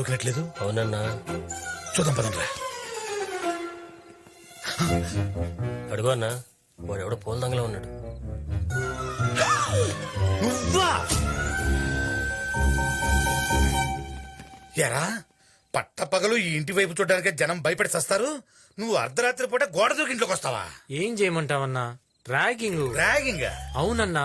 దూకినట్లేదు అవునన్నా. చూద్దాం పదండ్రా. అడుగు అన్నా వాడు ఎవడో పూల దంగలో ఉన్నాడు. నువ్వా? ఎరా పట్టపగలు ఈ ఇంటి వైపు చూడడానికి జనం భయపడి సస్తారు. నువ్వు అర్ధరాత్రి పూట గోడ దూకి ఇంట్లోకి వస్తావా ఏం చేయమంటావన్నా? ర్యాగింగ్ ర్యాగింగ్ అవునన్నా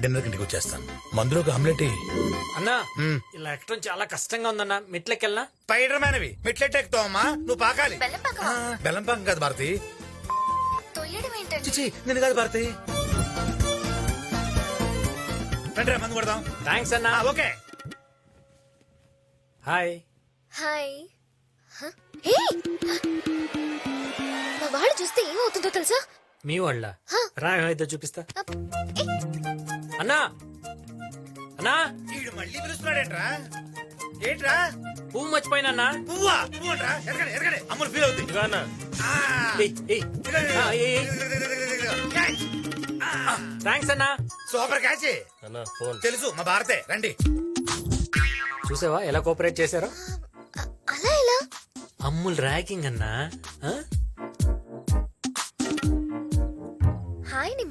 డిన్నర్ ఇంటికి వచ్చేస్తాను. మందులోకి ఆమ్లెట్ ఎయ్. అన్నా ఇలా ఎక్కడం చాలా కష్టంగా ఉందన్నా. మెట్లకెళ్ళనా స్పైడర్ మ్యాన్ అవి మెట్లెట్ ఎక్కుతావమ్మా నువ్వు పాకాలి. బెల్లం పాకమా? బెల్లం పాకం కాదు భారతి. తొయ్యడం ఏంటండి? చిచి నేను కాదు భారతి. రండి మందు కొడదాం. థ్యాంక్స్ అన్నా. ఆ, ఓకే. హాయ్. హాయ్. హ? ఏయ్! మా వాడు చూస్తే ఏమవుతుందో తెలుసా? మీ వాళ్ళ? రా అయితే చూపిస్తా. అప్! ఏయ్! అన్నా! అన్నా! వీడు మళ్ళీ పిలుస్తున్నాడేంట్రా? ఏంట్రా? పువ్వు మర్చిపోయినా పువ్వా? పువ్వు అంట్రా ఎరగడే. ఎరగడే అమ్ములు ఫీల్ అవుతుంది అన్నా. ఆ. థ్యాంక్స్ అన్నా. సూపర్ క్యాచ్ అన్నా ఫోన్. తెలుసు మా భారతే. రండి. చూసావా ఎలా కోఆపరేట్ చేశారో? అలా ఎలా? అమ్ముల్ ర్యాగింగ్ అన్నా. ఆ?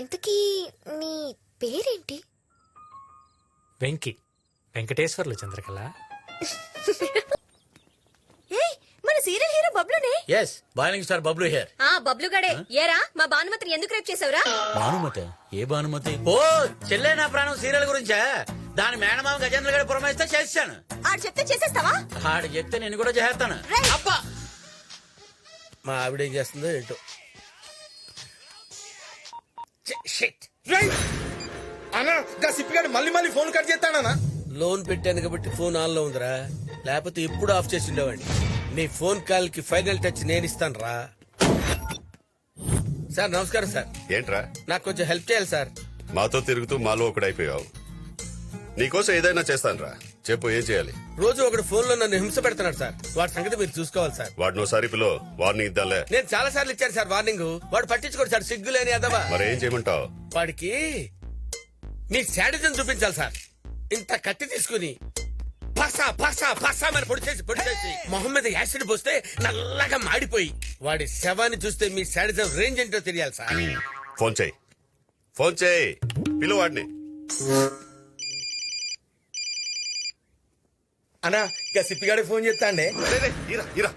ఇంతకీ నీ పేరేంటి? వెంకి. వెంకటేశ్వర్లు చంద్రకళ. ఏయ్ మన serial hero బబ్లునే. Yes boiling star Bablu here ఆ బబ్లు గడే. ఏరా మా భానుమతిని ఎందుకు రేపు చేసావురా భానుమతి? ఏ భానుమతి? ఓ చెల్లె నా ప్రాణం సీరియల్ గురించా? దాని మేనమామ గజేంద్ర గారి పురమాయిస్తే చేస్తాను ఆడు చెప్తే చేసేస్తావా? ఆడు చెప్తే నేను కూడా చేస్తాను అబ్బా మా ఆవిడ ఏం చేస్తుందో ఏంటో. అన్నా సిప్పిగాడు మళ్ళీ మళ్ళీ ఫోన్ కట్ చేస్తాడనా లోన్ పెట్టాను కాబట్టి ఫోన్ ఆన్లో ఉందిరా. లేకపోతే ఎప్పుడు ఆఫ్ చేసి ఉండేవాడిని. నీ ఫోన్ కాల్కి ఫైనల్ టచ్ నేను ఇస్తాను రా సార్ నమస్కారం సార్. ఏంట్రా? నాకు కొంచెం హెల్ప్ చేయాలి సార్. మాతో తిరుగుతూ మాలో ఒకడైపోయావు నీకోసం ఏదైనా చేస్తానురా. చెప్పు ఏం చేయాలి? రోజు ఒకడు ఫోన్లో నన్ను హింస పెడుతున్నాడు సార్. వాడి సంగతి మీరు చూసుకోవాలి సార్. వాడిని ఒకసారి పిలో వార్నింగ్ ఇద్దాలే. నేను చాలా సార్లు ఇచ్చాను సార్ వార్నింగ్. వాడు పట్టించుకోడు సార్ సిగ్గులేని అదవా. మరేం చేయమంటావు? వాడికి మీ శాడిజం చూపించాలి సార్. ఇంత కత్తి తీసుకుని పసా పసా పసా మరి పొడి చేసి పొడి చేసి మొహం మీద యాసిడ్ పోస్తే నల్లగా మాడిపోయి వాడి శవాన్ని చూస్తే మీ శాడిజం రేంజ్ ఏంటో తెలియాలి సార్. ఫోన్ చేయి. ఫోన్ చేయి. పిలు వాడిని అన్నా ఇక సిప్పిగాడి ఫోన్ చేస్తాండే.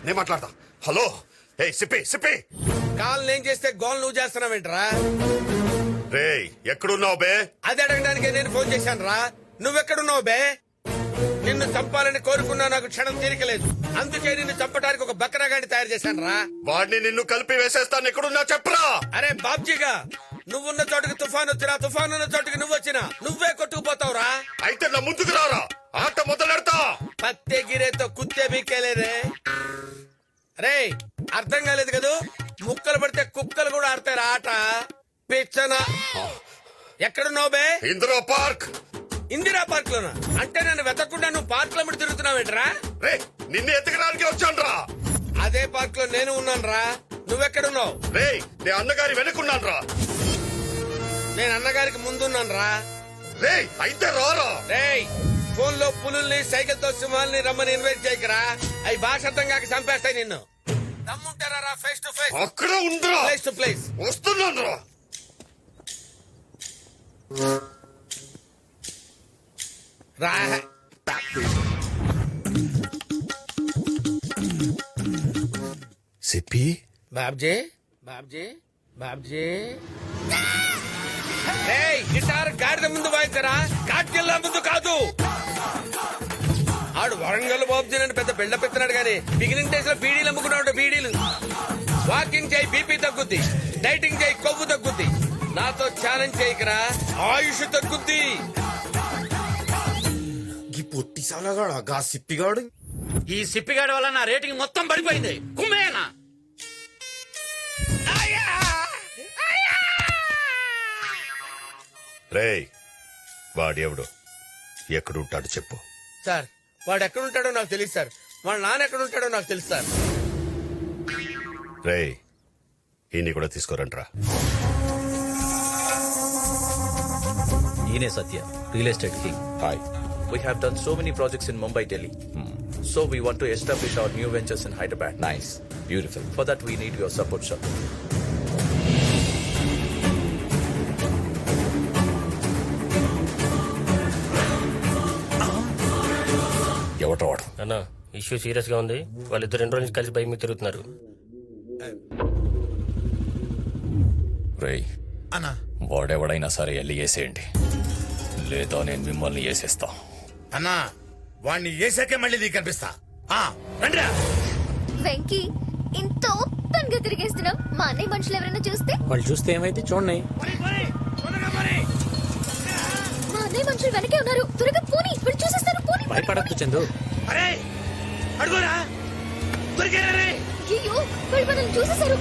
నేను మాట్లాడతా. హలో ఏ సిప్పి సిప్పి. కాల్ నేను చేస్తే గోల్ నువ్వు చేస్తున్నావేంట్రా రే ఎక్కడున్నావు బే? అది అడగడానికే నేను ఫోన్ చేశాను రా నువ్వెక్కడున్నావు బే? నిన్ను చంపాలని కోరుకున్నా నాకు క్షణం తీరికలేదు. అందుకే నిన్ను చంపడానికి ఒక బక్రాగాడి తయారు చేశాను రా వాడిని నిన్ను కలిపి వేసేస్తాను. ఎక్కడున్నా చెప్పరా? అరే బాబ్జీగా నువ్వున్న చోటుకి తుఫాన్ వచ్చినా తుఫాన్ ఉన్న చోటుకి నువ్వు వచ్చినా నువ్వే ఇందిరా పార్క్! ఇందిరా పార్క్ లోనా అంటే నన్ను వెతకుండా నువ్వు పార్క్లో తిరుగుతున్నావేంట్రా? రే నిన్ను ఎతకడానికి వచ్చానురా! అదే పార్క్లో నేను ఉన్నాను రా నువ్వెక్కడున్నావు? రే నే అన్నగారి వెనుకున్నాను రా నేను అన్నగారికి ముందున్నాను రా రే అయితే రారా! రేయ్ ఫోన్లో పులుల్ని సైకిల్తో సింహాల్ని రమ్మని ఇన్వైట్ చేయకరా. అవి భాష అర్థం కాక చంపేస్తాయి నిన్ను. దమ్ముంటారా ఫేస్ టు ఫేస్ అక్కడ ఉందిరా! ప్లేస్ టు ప్లేస్ వస్తున్నాను రా రా సిప్పి? బాబ్జీ బాబ్జీ బాబ్జీ. గిటార్ గాడిద ముందు వాయించరా? కాట్కెళ్ళ ముందు కాదు. ఆడు వరంగల్ బాబ్జీ అని పెద్ద బిల్డ పెట్టినాడు కానీ బిగినింగ్ డేస్లో బీడీలు అమ్ముకున్నాడు బీడీలు. వాకింగ్ చేయి బీపీ తగ్గుద్ది. డైటింగ్ చేయి కొవ్వు తగ్గుద్ది. నాతో ఛాలెంజ్ చేయకరా? ఆయుష్ తగ్గుద్ది. ఈ పొట్టి సాలగాడు? గా సిప్పిగాడు. ఈ సిప్పిగాడి వల్ల నా రేటింగ్ మొత్తం పడిపోయింది. కుమ్మేనా? రేయ్ వాడెవడు? ఎక్కడుంటాడు చెప్పు. సార్ వాడు ఎక్కడ ఉంటాడో నాకు తెలియదు సార్. వాళ్ళ నాన్న ఎక్కడ ఉంటాడో నాకు తెలుసు సార్. రేయ్ ఈయన్ని కూడా తీసుకోరంట్రా. ఈయనే Satya real estate king. Hi we have done so many projects in Mumbai Delhi so we want to establish our new ventures in Hyderabad nice beautiful for that we need your support sir ఎవటో వాడు? అన్న issue సీరియస్గా ఉంది. వాళ్ళిద్దరు రెండు రోజులు కలిసి bike మీద తిరుగుతున్నారు. రేయ్ అన్నా. వాడెవడైనా సరే వెళ్ళి వేసేయండి. లేదా నేను మిమ్మల్ని వేసేస్తా. అన్నా వాణ్ణి వేసాకే మళ్ళీ నీకు కనిపిస్తా. ఆ, రండిరా. వెంకీ ఇంత ఓపెన్గా తిరిగేస్తున్నాం మా అన్నయ్య మనుషులు ఎవరైనా చూస్తే? వాళ్ళు చూస్తే ఏమైతే చూడండి. మా అన్నయ్య మనుషులు వెనకే ఉన్నారు. త్వరగా పోనీ ఇప్పుడు చూసేస్తారు పోనీ భయపడద్దు చందు. అరే అడుగురా. దొరికారా రే? అయ్యో వాళ్ళు మనల్ని చూసేశారు.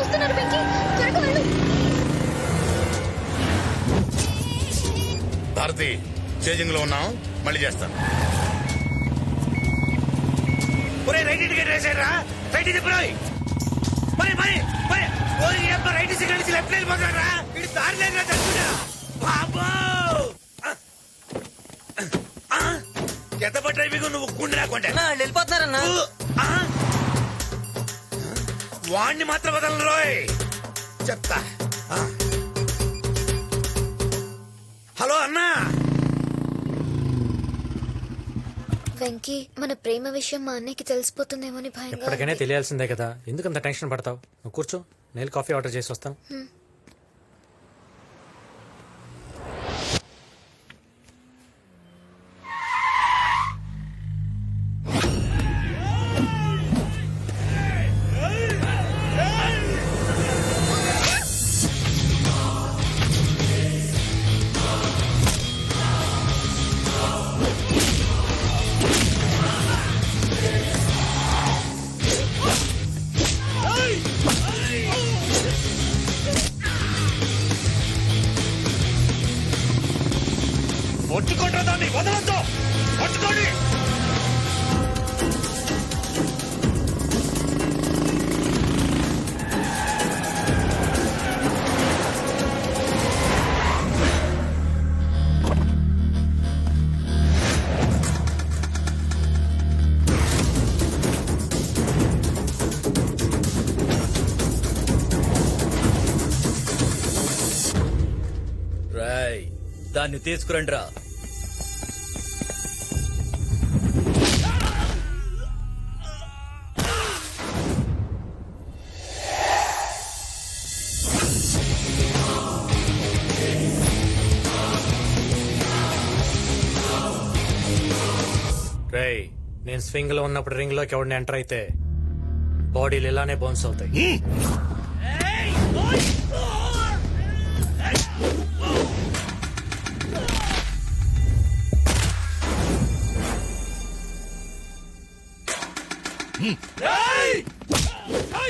వస్తున్నారు వెంకీ. త్వరగా వెళ్ళు. భారతి చేజింగ్లో ఉన్నాం. మళ్ళీ చేస్తాను. ఒరే రైట్ వేసారా రైట్ ఇది పోయి. మరి మరి మరి ఓరి అబ్బ రైట్ సిగ్నల్ నుంచి లెఫ్ట్ వెళ్ళిపోతారా ఇది దారి లేదురా చచ్చుడా బాబో! ఎంత పట్ట డ్రైవింగ్ నువ్వు గుండె రాకుంటే వెళ్ళిపోతున్నారన్నా. వాణ్ణి మాత్రం వదలను రోయ్. చెప్తా. వెంకీ మన ప్రేమ విషయం మా అన్నయ్యకి తెలిసిపోతుందేమోని భయంగా ఎప్పటికైనా ఉంది. తెలియాల్సిందే కదా. ఎందుకంత టెన్షన్ పడతావు? నువ్వు కూర్చో నేను కాఫీ ఆర్డర్ చేసి వస్తాను. దాన్ని తీసుకురండి రా రేయ్ నేను స్వింగ్లో ఉన్నప్పుడు రింగ్లోకి ఎవరిని ఎంటర్ అయితే బాడీలు ఇలానే బౌన్స్ అవుతాయి. เฮ้เฮ้